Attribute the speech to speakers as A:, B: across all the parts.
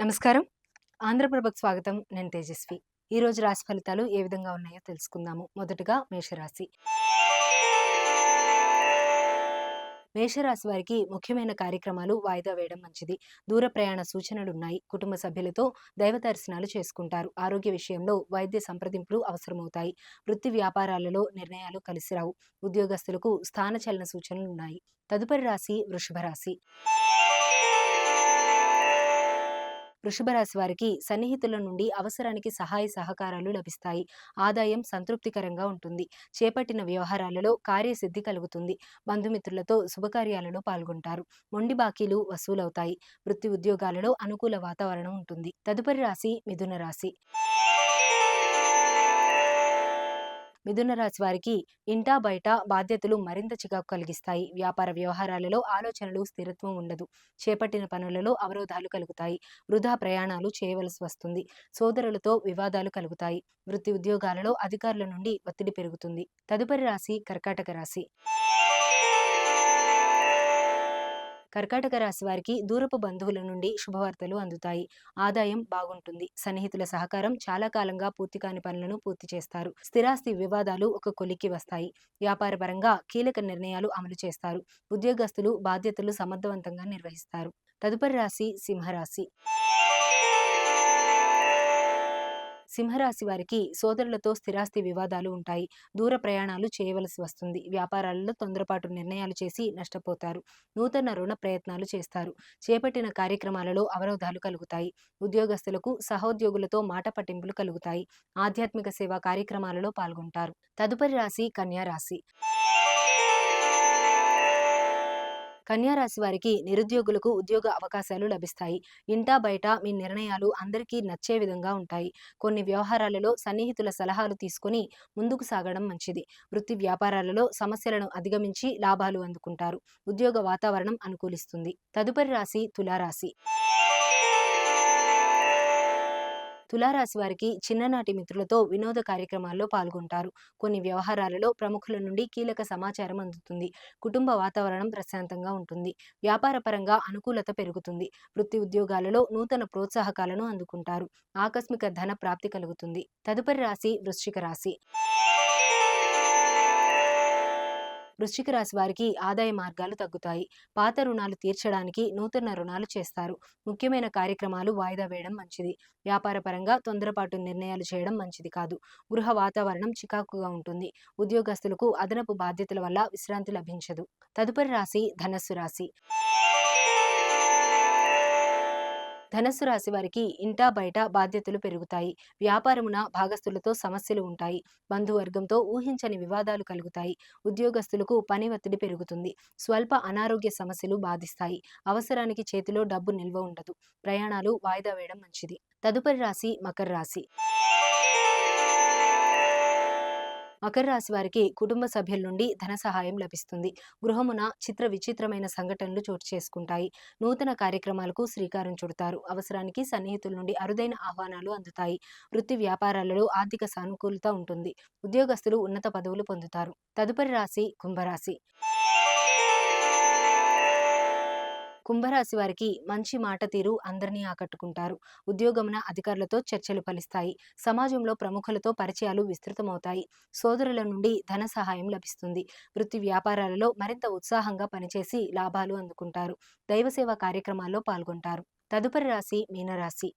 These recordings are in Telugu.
A: నమస్కారం. ఆంధ్రప్రభకు స్వాగతం. నేను తేజస్వి. ఈ రోజు రాశి ఫలితాలు ఏ విధంగా ఉన్నాయో తెలుసుకుందాము. మొదటగా మేషరాశి. మేషరాశి వారికి ముఖ్యమైన కార్యక్రమాలు వాయిదా వేయడం మంచిది. దూర ప్రయాణ సూచనలు ఉన్నాయి. కుటుంబ సభ్యులతో దైవ దర్శనాలు చేసుకుంటారు. ఆరోగ్య విషయంలో వైద్య సంప్రదింపులు అవసరమవుతాయి. వృత్తి వ్యాపారాలలో నిర్ణయాలు కలిసిరావు ఉద్యోగస్తులకు స్థానచలన సూచనలు ఉన్నాయి. తదుపరి రాశి వృషభ రాశి. వృషభ రాశి వారికి సన్నిహితుల నుండి అవసరానికి సహాయ సహకారాలు లభిస్తాయి. ఆదాయం సంతృప్తికరంగా ఉంటుంది. చేపట్టిన వ్యవహారాలలో కార్యసిద్ధి కలుగుతుంది. బంధుమిత్రులతో శుభకార్యాలలో పాల్గొంటారు. మొండి బాకీలు వసూలవుతాయి. వృత్తి ఉద్యోగాలలో అనుకూల వాతావరణం ఉంటుంది. తదుపరి రాశి మిథున రాశి. మిథున రాశి వారికి ఇంటా బయట బాధ్యతలు మరింత చికాకు కలిగిస్తాయి. వ్యాపార వ్యవహారాలలో ఆలోచనలు స్థిరత్వం ఉండదు. చేపట్టిన పనులలో అవరోధాలు కలుగుతాయి. వృధా ప్రయాణాలు చేయవలసి వస్తుంది. సోదరులతో వివాదాలు కలుగుతాయి. వృత్తి ఉద్యోగాలలో అధికారుల నుండి ఒత్తిడి పెరుగుతుంది. తదుపరి రాశి కర్కాటక రాశి. కర్కాటక రాశి వారికి దూరపు బంధువుల నుండి శుభవార్తలు అందుతాయి. ఆదాయం బాగుంటుంది. సన్నిహితుల సహకారం చాలా కాలంగా పూర్తి కాని పనులను పూర్తి చేస్తారు. స్థిరాస్తి వివాదాలు ఒక కొలిక్కి వస్తాయి. వ్యాపారపరంగా కీలక నిర్ణయాలు అమలు చేస్తారు. ఉద్యోగస్తులు బాధ్యతలు సమర్థవంతంగా నిర్వహిస్తారు. తదుపరి రాశి సింహరాశి. సింహరాశి వారికి సోదరులతో స్థిరాస్తి వివాదాలు ఉంటాయి. దూర ప్రయాణాలు చేయవలసి వస్తుంది. వ్యాపారాలలో తొందరపాటు నిర్ణయాలు చేసి నష్టపోతారు. నూతన రుణ ప్రయత్నాలు చేస్తారు. చేపట్టిన కార్యక్రమాలలో అవరోధాలు కలుగుతాయి. ఉద్యోగస్తులకు సహోద్యోగులతో మాట పట్టింపులు కలుగుతాయి. ఆధ్యాత్మిక సేవా కార్యక్రమాలలో పాల్గొంటారు. తదుపరి రాశి కన్యా రాశి. కన్యారాశి వారికి నిరుద్యోగులకు ఉద్యోగ అవకాశాలు లభిస్తాయి. ఇంటా బయట మీ నిర్ణయాలు అందరికీ నచ్చే విధంగా ఉంటాయి. కొన్ని వ్యవహారాలలో సన్నిహితుల సలహాలు తీసుకుని ముందుకు సాగడం మంచిది. వృత్తి వ్యాపారాలలో సమస్యలను అధిగమించి లాభాలు అందుకుంటారు. ఉద్యోగ వాతావరణం అనుకూలిస్తుంది. తదుపరి రాశి తులారాశి. తులారాశి వారికి చిన్ననాటి మిత్రులతో వినోద కార్యక్రమాల్లో పాల్గొంటారు. కొన్ని వ్యవహారాలలో ప్రముఖుల నుండి కీలక సమాచారం అందుతుంది. కుటుంబ వాతావరణం ప్రశాంతంగా ఉంటుంది. వ్యాపార పరంగా అనుకూలత పెరుగుతుంది. వృత్తి ఉద్యోగాలలో నూతన ప్రోత్సాహకాలను అందుకుంటారు. ఆకస్మిక ధన ప్రాప్తి కలుగుతుంది. తదుపరి రాశి వృశ్చిక రాశి. వృశ్చిక రాశి వారికి ఆదాయ మార్గాలు తగ్గుతాయి. పాత రుణాలు తీర్చడానికి నూతన రుణాలు చేస్తారు. ముఖ్యమైన కార్యక్రమాలు వాయిదా వేయడం మంచిది. వ్యాపార పరంగా తొందరపాటు నిర్ణయాలు చేయడం మంచిది కాదు. గృహ వాతావరణం చికాకుగా ఉంటుంది. ఉద్యోగస్తులకు అదనపు బాధ్యతల వల్ల విశ్రాంతి లభించదు. తదుపరి రాశి ధనస్సు రాశి. ధనస్సు రాశి వారికి ఇంటా బయట బాధ్యతలు పెరుగుతాయి. వ్యాపారమున భాగస్థులతో సమస్యలు ఉంటాయి. బంధువర్గంతో ఊహించని వివాదాలు కలుగుతాయి. ఉద్యోగస్తులకు పని ఒత్తిడి పెరుగుతుంది. స్వల్ప అనారోగ్య సమస్యలు బాధిస్తాయి. అవసరానికి చేతిలో డబ్బు నిల్వ ఉండదు. ప్రయాణాలు వాయిదా వేయడం మంచిది. తదుపరి రాశి మకర రాశి. మకర రాశి వారికి కుటుంబ సభ్యుల నుండి ధన సహాయం లభిస్తుంది. గృహమున చిత్ర విచిత్రమైన సంఘటనలు చోటు చేసుకుంటాయి. నూతన కార్యక్రమాలకు శ్రీకారం చుడతారు. అవసరానికి సన్నిహితుల నుండి అరుదైన ఆహ్వానాలు అందుతాయి. వృత్తి వ్యాపారాలలో ఆర్థిక సానుకూలత ఉంటుంది. ఉద్యోగస్తులు ఉన్నత పదవులు పొందుతారు. తదుపరి రాశి కుంభరాశి. కుంభరాశి వారికి మంచి మాట తీరు అందరినీ ఆకట్టుకుంటారు. ఉద్యోగమున అధికారులతో చర్చలు ఫలిస్తాయి. సమాజంలో ప్రముఖులతో పరిచయాలు విస్తృతమవుతాయి. సోదరుల నుండి ధన సహాయం లభిస్తుంది. వృత్తి వ్యాపారాలలో మరింత ఉత్సాహంగా పనిచేసి లాభాలు అందుకుంటారు. దైవసేవ కార్యక్రమాల్లో పాల్గొంటారు. తదుపరి రాశి మీనరాశి.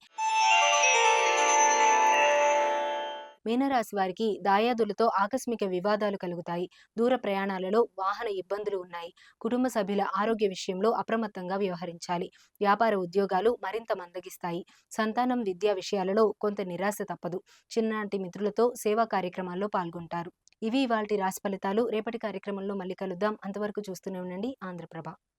A: మీనరాశి వారికి దాయాదులతో ఆకస్మిక వివాదాలు కలుగుతాయి. దూర ప్రయాణాలలో వాహన ఇబ్బందులు ఉన్నాయి. కుటుంబ సభ్యుల ఆరోగ్య విషయంలో అప్రమత్తంగా వ్యవహరించాలి. వ్యాపార ఉద్యోగాలు మరింత మందగిస్తాయి. సంతానం విద్యా విషయాలలో కొంత నిరాశ తప్పదు. చిన్ననాటి మిత్రులతో సేవా కార్యక్రమాల్లో పాల్గొంటారు. ఇవి ఇవాళ రాశి ఫలితాలు. రేపటి కార్యక్రమంలో మళ్ళీ కలుద్దాం. అంతవరకు చూస్తూనే ఉండండి. ఆంధ్రప్రభ